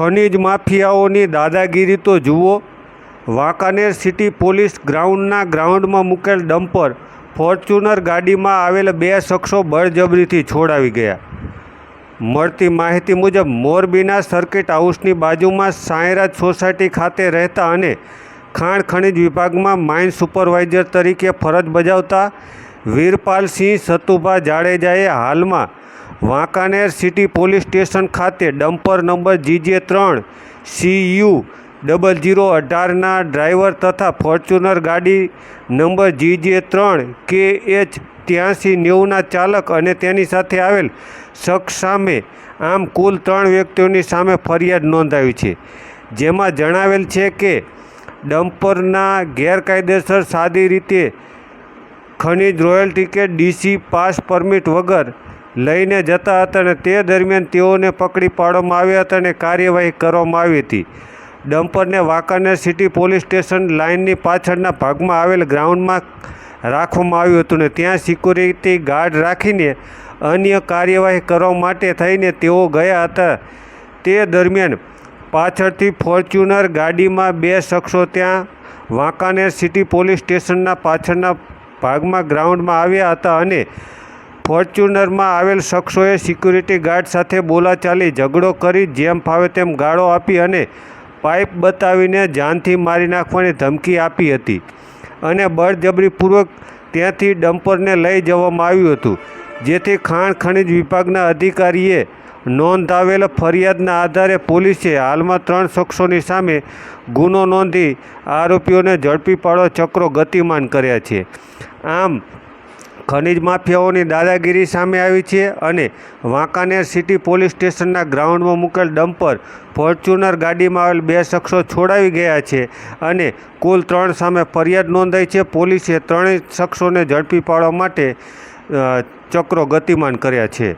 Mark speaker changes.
Speaker 1: ખનીજ માફિયાઓની દાદાગીરી તો જુઓ. વાંકાનેર સિટી પોલીસ ગ્રાઉન્ડના ગ્રાઉન્ડમાં મૂકેલ ડમ્પર ફોર્ચ્યુનર ગાડીમાં આવેલ બે શખ્સો બળજબરીથી છોડાવી ગયા. મળતી માહિતી મુજબ, મોરબીના સર્કિટ હાઉસની બાજુમાં સાંઈરાજ સોસાયટી ખાતે રહેતા અને ખાણ ખનિજ વિભાગમાં માઇન સુપરવાઇઝર તરીકે ફરજ બજાવતા વીરપાલસિંહ સતુભા જાડેજાએ હાલમાં વાંકાનેર સિટી પોલીસ સ્ટેશન ખાતે ડમ્પર નંબર જીજે ત્રણ, સીયુ ડબલ જીરો અઢારના ડ્રાઈવર તથા ફોર્ચ્યુનર ગાડી નંબર જીજે ત્રણ કે એચ ત્યાંસી નેવુંના ચાલક અને તેની સાથે આવેલ શખ્સ સામે આમ કુલ ત્રણ વ્યક્તિઓની સામે ફરિયાદ નોંધાવી છે. જેમાં જણાવેલ છે કે ડમ્પરના ગેરકાયદેસર સાદી રીતે ખનીજ રોયલ્ટી કે ડીસી પાસ પરમિટ વગર લઈને જતા હતા અને તે દરમિયાન તેઓને પકડી પાડવામાં આવ્યા હતા અને કાર્યવાહી કરવામાં આવી હતી. ડમ્પરને વાંકાનેર સિટી પોલીસ સ્ટેશન લાઇનની પાછળના ભાગમાં આવેલ ગ્રાઉન્ડમાં રાખવામાં આવ્યું હતું ને ત્યાં સિક્યુરિટી ગાર્ડ રાખીને અન્ય કાર્યવાહી કરવા માટે થઈને તેઓ ગયા હતા. તે દરમિયાન પાછળથી ફોર્ચ્યુનર ગાડીમાં બે શખ્સો ત્યાં વાંકાનેર સિટી પોલીસ સ્ટેશનના પાછળના ભાગમાં ગ્રાઉન્ડમાં આવ્યા હતા અને ફોર્ચ્યુનરમાં આવેલ શખ્સોએ સિક્યુરિટી ગાર્ડ સાથે બોલાચાલી, ઝઘડો કરી જેમ ફાવે તેમ ગાળો આપી અને પાઇપ બતાવીને જાનથી મારી નાખવાની ધમકી આપી હતી અને બળજબરીપૂર્વક ત્યાંથી ડમ્પરને લઈ જવામાં આવ્યું હતું, જેથી ખાણ ખનિજ વિભાગના અધિકારીએ નોંધાવેલ ફરિયાદના આધારે પોલીસે હાલમાં ત્રણ શખ્સોની સામે ગુનો નોંધી આરોપીઓને ઝડપી પાડવા ચક્રો ગતિમાન કર્યા છે. આમ ખનીજ માફિયાઓની દાદાગીરી સામે આવી છે અને વાંકાનેર સિટી પોલીસ સ્ટેશનના ગ્રાઉન્ડમાં મૂકેલ ડમ્પર ફોર્ચ્યુનર ગાડીમાં આવેલ બે શખ્સો છોડાવી ગયા છે અને કુલ ત્રણ સામે ફરિયાદ નોંધાઈ છે. પોલીસે ત્રણેય શખ્સોને ઝડપી પાડવા માટે ચક્રો ગતિમાન કર્યા છે.